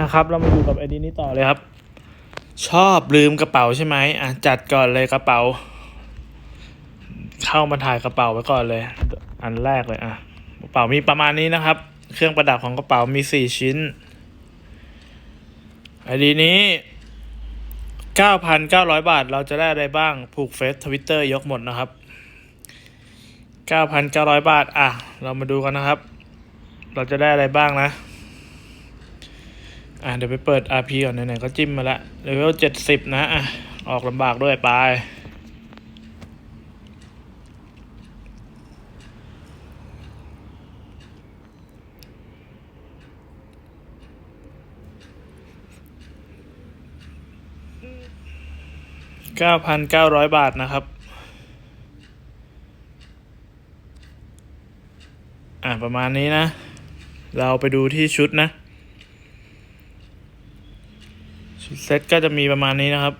นะครับ เรามาอยู่กับไอดีนี้ต่อเลยครับ ชอบลืมกระเป๋าใช่ไหมอะจัดก่อนเลยกระเป๋า เข้ามาถ่ายกระเป๋าไว้ก่อนเลย อันแรกเลยอะกระเป๋ามีประมาณนี้นะครับ เครื่องประดับของกระเป๋ามีสี่ชิ้นไอดีนี้เก้าพันเก้าร้อยบาท เราจะได้อะไรบ้างผูกเฟซทวิตเตอร์ยกหมดนะครับเก้าพันเก้าร้อยบาท อะ เรามาดูกันนะครับ เราจะได้อะไรบ้างนะ อะเดี๋ยวไปเปิด RP ก่อนไหนๆก็จิ้มมาละเลเวลเจ็ดสิบนะอะออกลำบากด้วยไปเก้าพันเก้าร้อยบาทนะครับ อะประมาณนี้นะ เราไปดูที่ชุดนะ ชุดเซ็ตก็จะมีประมาณนี้นะครับ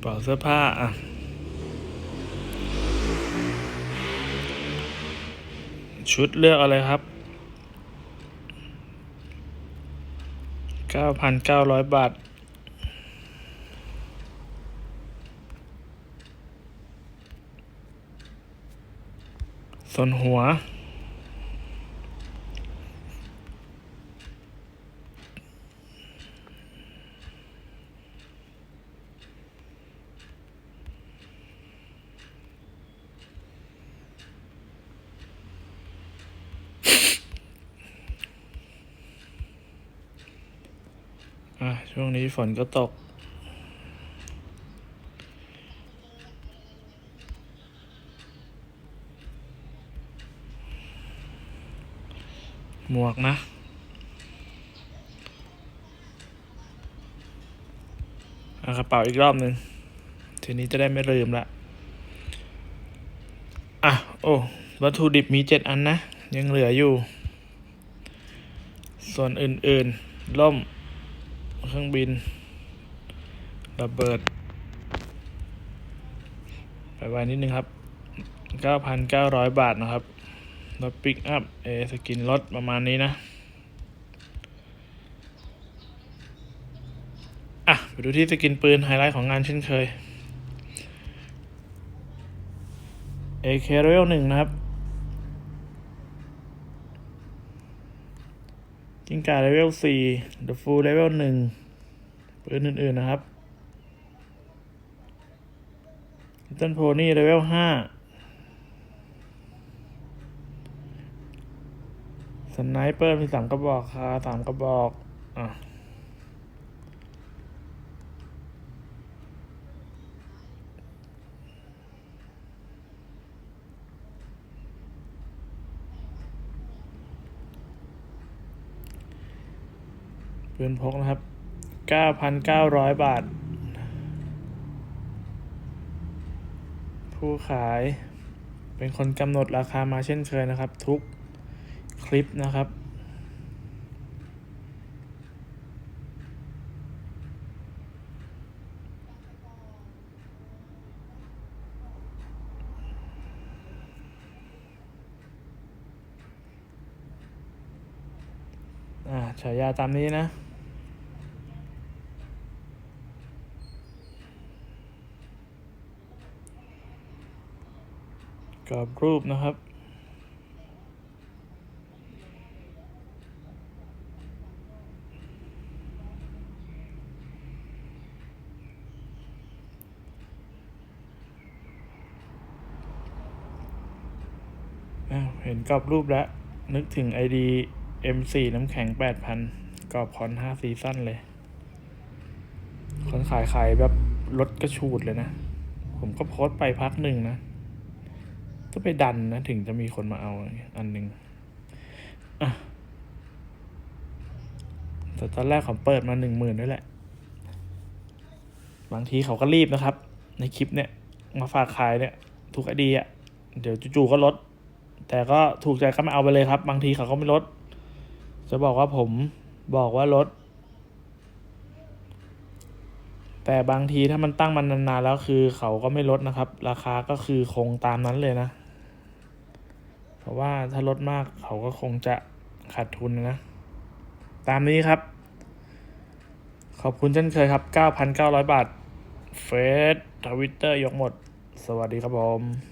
เป๋าเสื้อผ้าอะชุดเลือกอะไรครับเก้าพันเก้าร้อยบาท ส่วนหัว อะ ช่วงนี้ฝนก็ตก หมวกนะเอากระเป๋าอีกรอบหนึ่งทีนี้จะได้ไม่ลืมละ อะ โอ้ วัตถุดิบมีเจ็ดอันนะ ยังเหลืออยู่ ส่วนอื่น ๆ ล่ม เครื่องบิน ระเบิด ไปไวนิดนึงครับ 9,900 บาทนะครับรถปิกอัพเอสกินรถประมาณนี้นะ อะ ไปดูที่สกินปืนไฮไลท์ของงานเช่นเคย AK Level หนึ่งนะครับ กิ้งก่าเลเวลสี่เดอะฟูลเลเวลหนึ่งปืนอื่น ๆ นะครับเต้นโพนี่เลเวลห้าสไนเปอร์มีสามกระบอกคาสามกระบอก อะ ปืนพกนะครับ 9,900 บาท ผู้ขายเป็นคนกำหนดราคามาเช่นเคยนะครับ ทุกคลิปนะครับอ่าฉายาตามนี้นะ กรอบรูปนะครับ เห็นกรอบรูปแล้ว นึกถึง ID M4 น้ำแข็ง 8,000กรอบคอน5ซีซั่นเลย คนขายขายแบบรถกระชูดเลยนะ ผมก็โพสต์ไปพักหนึ่งนะ ก็ไปดันนะถึงจะมีคนมาเอาอันหนึ่งอะแต่ตอนแรกเขาเปิดมาหนึ่งหมื่นด้วยแหละ บางทีเขาก็รีบนะครับ ในคลิปเนี่ย มาฝากขายเนี่ยทุกไอดียเดี๋ยวจู่ๆก็ลด แต่ก็ถูกใจก็ไม่เอาไปเลยครับ บางทีเขาก็ไม่ลด จะบอกว่าผมบอกว่าลด แต่บางทีถ้ามันตั้งมันนานๆแล้วคือเขาก็ไม่ลดนะครับ ราคาก็คือคงตามนั้นเลยนะ เพราะว่าถ้าลดมากเขาก็คงจะขาดทุนนะ ตามนี้ครับ ขอบคุณเช่นเคยครับ 9,900 บาทเฟซทวิตเตอร์ยกหมด สวัสดีครับผม